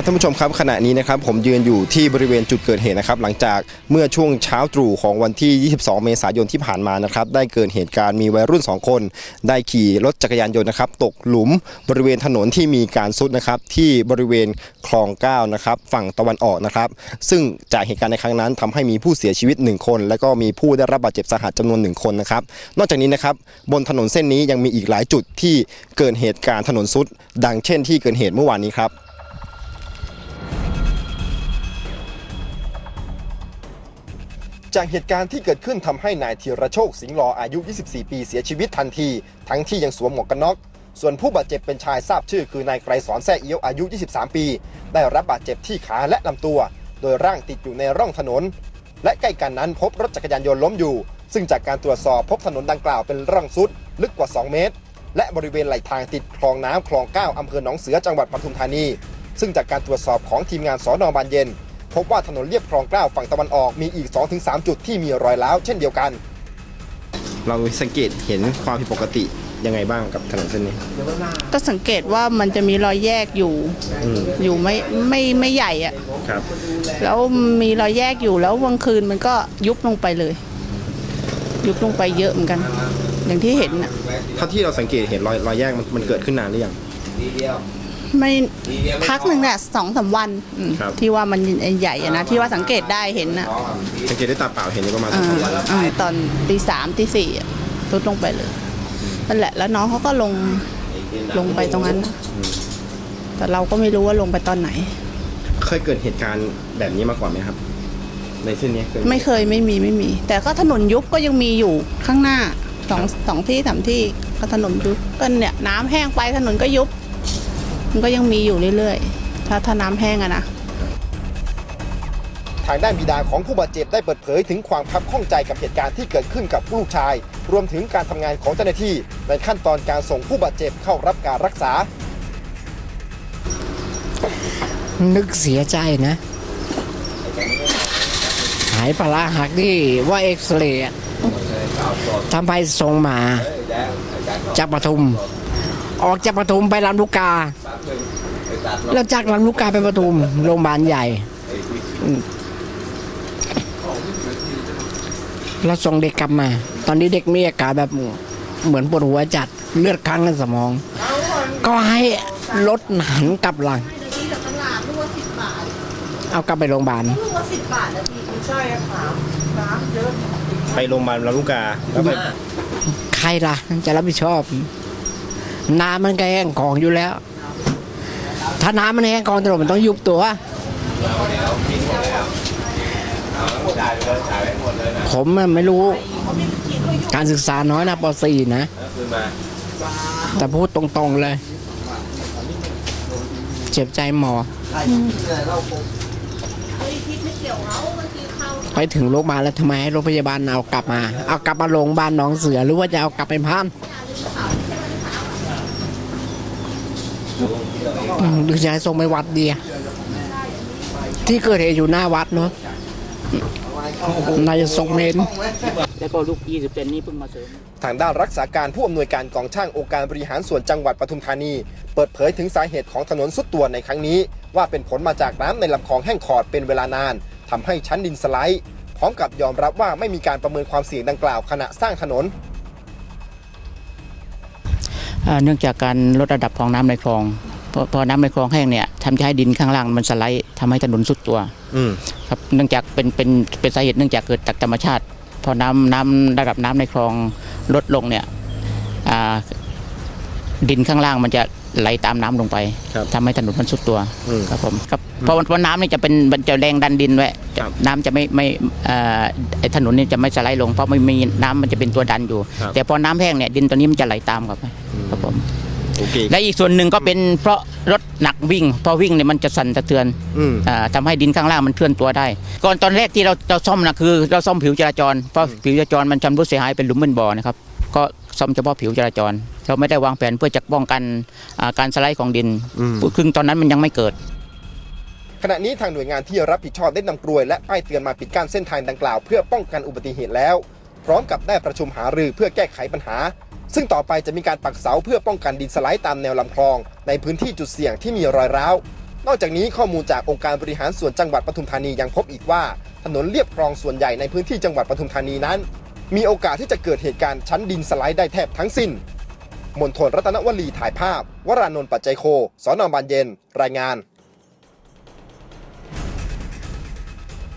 ครับท่านผู้ชมครับขณะนี้นะครับผมยืนอยู่ที่บริเวณจุดเกิดเหตุนะครับหลังจากเมื่อช่วงเช้าตรู่ของวันที่ 22 เมษายนที่ผ่านมานะครับได้เกิดเหตุการณ์มีวัยรุ่น 2 คน ได้ขี่รถจักรยานยนต์นะครับตกหลุมบริเวณถนนที่มีการซุดนะครับที่บริเวณคลอง9นะครับฝั่งตะวันออกนะครับซึ่งจากเหตุการณ์ในครั้งนั้นทำให้มีผู้เสียชีวิต 1 คน และก็มีผู้ได้รับบาดเจ็บสาหัสจำนวน 1 คนนะครับนอกจากนี้นะครับบนถนนเส้นนี้ยังมีอีกหลายจุดที่เกิดเหตุการณ์ถนนซุดดังเช่นที่เกิดเหตุเมื่อวานนี้ครับ จากเหตุการณ์ที่เกิดขึ้นทำให้นายธีรโชคสิงห์ลออายุ 24 ปีเสียชีวิตทันที ทั้งที่ยังสวมหมวกกันน็อก ส่วนผู้บาดเจ็บเป็นชายทราบชื่อคือนายไกรสอนแซ่เอี้ยวอายุ 23 ปี ได้รับบาดเจ็บที่ขาและลำตัว โดยร่างติดอยู่ในร่องถนน และใกล้กันนั้นพบรถจักรยานยนต์ล้มอยู่ ซึ่งจากการตรวจสอบพบถนนดังกล่าวเป็นร่องซุด ลึกกว่า 2 เมตร และบริเวณไหลทางติดคลองน้ำคลอง 9อำเภอหนองเสือจังหวัดปทุมธานี ซึ่งจากการตรวจสอบของทีมงานสอนอบานเย็น พบว่าถนนเลียบคลองเกล้าฝั่งตะวันออกมีอีก 2-3 จุดที่มีรอยร้าวเช่นเดียวกัน เราสังเกตเห็นความผิดปกติยังไงบ้างกับถนนเส้นนี้ ก็สังเกตว่ามันจะมีรอยแยกอยู่อยู่ไม่ไม่ไม่ใหญ่อะครับ แล้วมีรอยแยกอยู่แล้วกลางคืนมันก็ยุบลงไปเลย ยุบลงไปเยอะเหมือนกัน อย่างที่เห็นอะเท่าที่เราสังเกตเห็นรอยรอยแยกมันมันเกิดขึ้นนานหรือยัง ไม่พักหนึ่งแหละสองสามวันอืมครับ ที่ว่ามันใหญ่อะนะที่ว่าสังเกตได้เห็นอะสังเกตด้วยตาเปล่าเห็นอยู่ประมาณสอ่าองสามวันอ่าตอนตีสามตีสี่อะลดลงไปเลยนั่นแหละ แล้วน้องเขาก็ลงลงไปตรงนั้นแต่เราก็ไม่รู้ว่าลงไปตอนไหน เคยเกิดเหตุการณ์แบบนี้มาก่อนไหมครับ ในเส้นนี้เคยไม่เคยไม่มีไม่มี แต่ก็ถนนยุบก็ยังมีอยู่ข้างหน้าสองสองที่สามที่ก็ถนนยุบก็เนี่ยน้ำแห้งไปถนนก็ยุบ มันก็ยังมีอยู่เรื่อยๆ ถ้าถ้าน้ำแห้งอะนะ ทางด้านบิดาของผู้บาดเจ็บได้เปิดเผยถึงความคับข้องใจกับเหตุการณ์ที่เกิดขึ้นกับลูกชาย รวมถึงการทำงานของเจ้าหน้าที่ ในขั้นตอนการส่งผู้บาดเจ็บเข้ารับการรักษา นึกเสียใจนะ หายปลาร้าหักที่ว่าเอ็กซเรย์อะทำไมส่งมาจากปทุม ออกจากปทุมไปลำลูกกา แล้วจากลำลูกกาไปปทุมโรงพยาบาลใหญ่อืมแล้วส่งเด็กกลับมา ตอนนี้เด็กมีอาการแบบเหมือนปวดหัวจัดเลือดค้างในสมอง ก็ให้รถหันกลับหลัง เอากลับไปโรงพยาบาลไปโรงพยาบาลลำลูกกาแล้วไปใครล่ะจะรับผิดชอบ น้ำมันก็แห้งของอยู่แล้ว ถ้าน้ำมันแห้งกองถนนมันต้องยุบตัว ผมไม่รู้ การศึกษาน้อยนะป .4 นะ แต่พูดตรงๆเลย เจ็บใจหมอ ไปถึงโรงพยาบาลแล้วทำไมให้โรงพยาบาลเอากลับมา เอากลับมาโรงพยาบาลหนองเสือหรือว่าจะเอากลับไปพันอืม หรือจะให้ส่งไปวัดเดียที่เกิดเหตุอยู่หน้าวัดเนาะนายจะส่งเมนแล้วก็ลูก 20เซนนี่เพิ่งมาเสริม ทางด้านรักษาการผู้อำนวยการกองช่างองค์การบริหารส่วนจังหวัดปทุมธานี เปิดเผยถึงสาเหตุของถนนสุดตัวในครั้งนี้ ว่าเป็นผลมาจากน้ำในลำคลองแห้งขอดเป็นเวลานานทำให้ชั้นดินสไลด์ พร้อมกับยอมรับว่าไม่มีการประเมินความเสี่ยงดังกล่าวขณะสร้างถนนอ่า เนื่องจากการลดระดับของน้ำในคลองพอพอน้ำในคลองแห้งเนี่ยทำให้ดินข้างล่างมันสไลด์ทำให้ถนนสุดตัวอืมครับเนื่องจากเป็นเป็นเป็นสาเหตุเนื่องจากเกิดจากธรรมชาติ พอน้ำน้ำระดับน้ำในคลองลดลงเนี่ยอ่าดินข้างล่างมันจะไหลตามน้ำลงไปครับทำให้ถนนมันสุดตัวอืมครับผมครับเพราะเพราะน้ำนี่จะเป็นมันจะแรงดันดินไว้ครับน้ำจะไม่ไม่เอ่อไอ้ถนนนี่จะไม่สไลด์ลงเพราะไม่มีน้ำมันจะเป็นตัวดันอยู่ครับแต่พอน้ำแห้งเนี่ยดินตัวนี้มันจะไหลตามครับครับ ผมโอเคและอีกส่วนหนึ่งก็เป็นเพราะรถหนักวิ่งพอวิ่งเนี่ยมันจะสั่นสะเทือนอืม อ่าทำให้ดินข้างล่างมันเคลื่อนตัวได้ ก่อนตอนแรกที่เราเราซ่อมนะคือเราซ่อมผิวจราจรเพราะผิวจราจรมันชำรุดเสียหายเป็นหลุมเป็นบ่อนะครับก็ซ่อมเฉพาะผิวจราจร เราไม่ได้วางแผนเพื่อจะป้องกันอ่าการสไลด์ของดินอืมซึ่งตอนนั้นมันยังไม่เกิด ขณะนี้ทางหน่วยงานที่รับผิดชอบได้นำกลวยและป้ายเตือนมาปิดกั้นเส้นทางดังกล่าว เพื่อป้องกันอุบัติเหตุแล้ว พร้อมกับได้ประชุมหารือเพื่อแก้ไขปัญหา ซึ่งต่อไปจะมีการปักเสาเพื่อป้องกันดินสไลด์ตามแนวลำคลอง ในพื้นที่จุดเสี่ยงที่มีรอยร้าวนอกจากนี้ข้อมูลจากองค์การบริหารส่วนจังหวัดปทุมธานียังพบอีกว่า ถนนเลียบคลองส่วนใหญ่ในพื้นที่จังหวัดปทุมธานีนั้น มีโอกาสที่จะเกิดเหตุการณ์ชั้นดินสไลด์ได้แทบทั้งสิ้นมณฑลรัตนวลีถ่ายภาพ วรานนท์ปัจจัยโค สอนอบานเย็น รายงาน